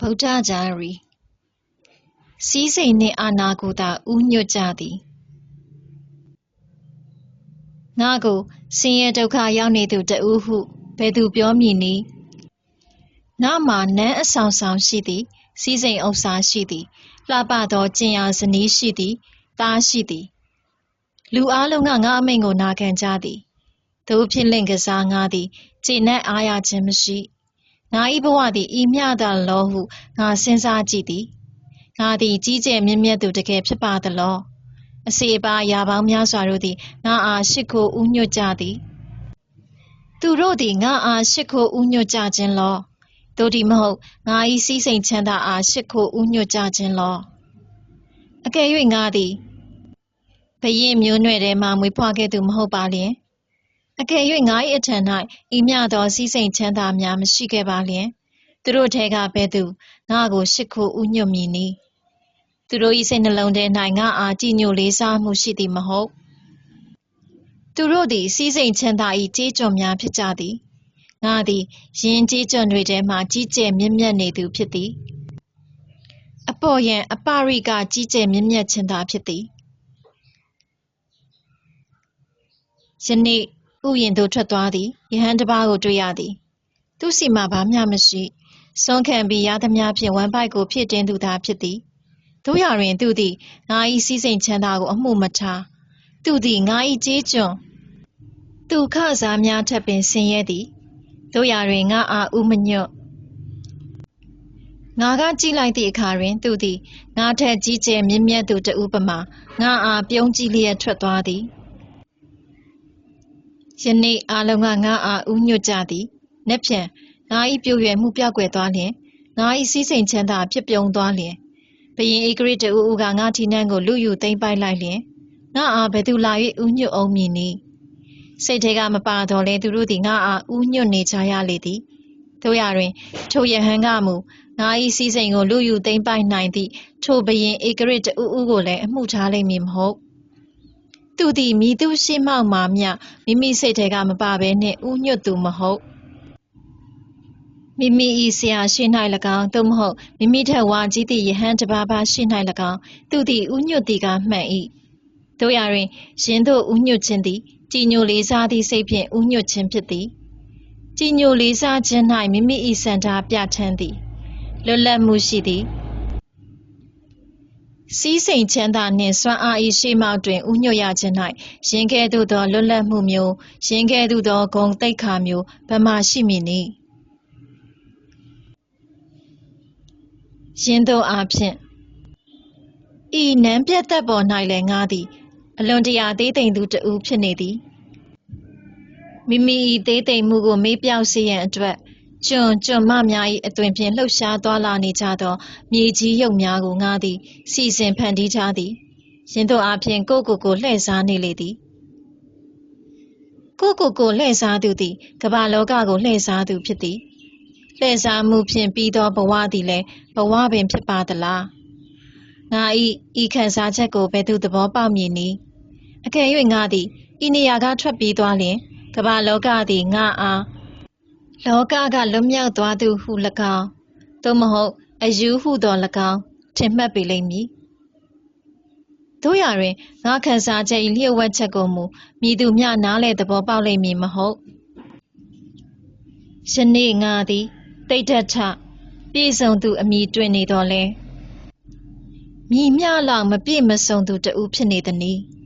ဗုဒ္ဓဂျာရီစည်းစိမ်နှင့်အာနာကိုသာဥညွတ်ကြသည်ငါကိုဆင်းရဲဒုက္ခရောက်နေသူတဦးဟုဘယ်သူပြောမည်နည်းငါမှာနန်းအဆောင်ဆောင်ရှိသည်စည်းစိမ်ဥစ္စာရှိသည်လှပသောကျင်ရာဇနီးရှိသည်သားရှိသည် လူအလုံးကငါအမိန်ကိုနာခံကြသည်တို့ဖြစ်လင့်ကစားငါသည်ခြေနဲ့အားရခြင်းမရှိ ငါ၏ဘဝသည်ဤမျှသာလောဟုငါစဉ်းစားကြည့်သည်ငါသည်ကြီးကျယ်မြင့်မြတ်သူတကယ်ဖြစ်ပါသလောအစေပါရာပေါင်းများစွာတို့သည်ငါအားရှိခိုးဥညွတ်ကြသည် သူတို့သည်ငါအားရှိခိုးဥညွတ်ကြခြင်းလောတို့ဒီမဟုတ်ငါ၏စည်းစိမ်ချမ်းသာအားရှိခိုးဥညွတ်ကြခြင်းလောအကယ်၍ငါသည်ဘရင်မျိုးနွယ်ထဲမှမွေးဖွားခဲ့သူမဟုတ်ပါလျင် အကယ်၍ငါ၏အထံ၌ဤမျှသောစည်းစိမ်ချမ်းသာများမရှိခဲ့ပါလျင်သူတို့ထဲကဘယ်သူငါကိုရှ िख ိုဥညွတ်မည်နည်းသူတို့၏စိတ်နှလုံးထဲ၌ငါအားကြည်ညိုလေးစားမှုရှိသည်မဟုတ်သူတို့သည်စည်းစိမ်ချမ်းသာ၏ကြေးကျွန်များဖြစ်ကြသည်ငါသည်ယင်းကြေးကျွန်တွေထဲမှကြီးကျယ်မြင့်မြတ်နေသူဖြစ်သည်အပေါ်ယံအပရိကကြီးကျယ်မြင့်မြတ်ခြင်းသာဖြစ်သည်ယနေ့ ဥယျင်သို့ထွက်သွားသည်ယဟန်တစ်ပါးကိုတွေ့ရသည် သူစီမှာဘာမျှမရှိစွန့်ခံပြီးရသမျှဖြင့်ဝမ်းပိုက်ကိုဖြစ်တင်းသူသာဖြစ်သည်တို့ရတွင်သူသည်ငါ၏စည်းစိမ်ချမ်းသာကိုအမှုမထားသူသည်ငါ၏ကြေးကျွန်သူခစားများထပ်ပင်ဆင်းရဲသည်တို့ရတွင်ငါအားဥမညွတ်ငါကကြည့်လိုက်သည့်အခါတွင် သူသည်ငါထက်ကြီးကျယ်မြင့်မြတ်သူတဦးပမာငါအားပြုံးကြည့်လျက်ထွက်သွားသည် ယနေ့အားလုံးကငါအားဥညွတ်ကြသည်။နက်ဖြန်ငါ၏ပြိုရွယ်မှုပျောက်ကွယ်သွားလျင်ငါ၏စည်းစိမ်ချမ်းသာဖြစ်ပြုံးသွားလျင်ဘရင်ဧကရစ်တူဦးကငါထီနှန်းကိုလူယူသိမ့်ပိုက်လိုက်လျင်ငါအားဘယ်သူလာ၍ဥညွတ်အောင်မည်နည်းစိတ်ထဲကမပါတော့လဲသူတို့သည်ငါအားဥညွတ်နေကြရလေသည်တို့ရတွင်ထိုယဟန်ကမူငါ၏စည်းစိမ်ကိုလူယူသိမ့်ပိုက်နိုင်သည့်ထိုဘရင်ဧကရစ်တူဦးကိုလည်းအမှုထားလိမ့်မည်မဟုတ် သူသည်မည်သူရှိမှောက်မှာမျှမိမိစိတ်ထဲကမပါဘဲနှင့်ဥညွတ်သူမဟုတ်မိမိ၏ဆရာရှိ၌၎င်းသို့မဟုတ်မိမိထက်ဝါကြီးသည့်ယဟန်တစ်ပါးပါရှိ၌၎င်းသူသည်ဥညွတ်သည်ကမှန်၏တို့ရတွင်ရှင်တို့ဥညွတ်ခြင်းသည်ကြည်ညိုလေးစားသည့်စိတ်ဖြင့်ဥညွတ်ခြင်းဖြစ်သည်ကြည်ညိုလေးစားခြင်း၌မိမိ၏စံထားပြဋ္ဌာန်းသည်လွတ်လပ်မှုရှိသည် စီးစိမ်ချမ်းသာနှင့်စွမ်းအား၏ရှေ့မှောက်တွင်ဥညွတ်ရခြင်း၌ယင်းကဲ့သို့သောလွတ်လပ်မှုမျိုးယင်းကဲ့သို့သောဂုဏ်သိက္ခာမျိုးဘယ်မှရှိမည်နည်းယင်းသို့အားဖြင့်ဤနန်းပြတ်သက်ပေါ်၌လည်းငါသည် အလွန်တရာသေးသိမ်သူတဦးဖြစ်နေသည်မိမိ၏သေးသိမ်မှုကိုမေးပြောက်စေရန်အတွက် ကျွန်ကျွန်မများ၏အသွင်ဖြင့်လှုပ်ရှားသွားလာနေကြသော မြေကြီးရုပ်များကိုငါသည် စီစဉ်ဖန်တီးထားသည်ယင်းတို့အားဖြင့်ကိုကိုကိုလှည့်စားနေလေသည်ကိုကိုကိုလှည့်စားသူသည်ကမ္ဘာလောကကိုလှည့်စားသူဖြစ်သည်လှည့်စားမှုဖြင့်ပြီးသောဘဝသည်လည်းဘဝပင်ဖြစ်ပါသလားငါ၏ဤခံစားချက်ကိုဘယ်သူသဘောပေါက်မည်နည်းအကယ်၍ငါသည်ဤနေရာကထွက်ပြေးသွားလျင်ကမ္ဘာလောကသည်ငါအား လောကကလွတ်မြောက်သွားသူဟု၎င်းသို့မဟုတ်အယူဟုသော၎င်းထင်မှတ်ပေလိမ့်မည်တို့ရတွင်ငါခံစားချက်၏လျှို့ဝှက်ချက်ကိုမူမည်သူမျှနားလေသဘောပေါက်လိမ့်မည်မဟုတ်ယနေ့ငါသည်တိတ်တထပြည့်စုံသူအမိတွင်နေတော်လဲမြည်မြလောက်မပြည့်မစုံသူတဦးဖြစ်နေသည်။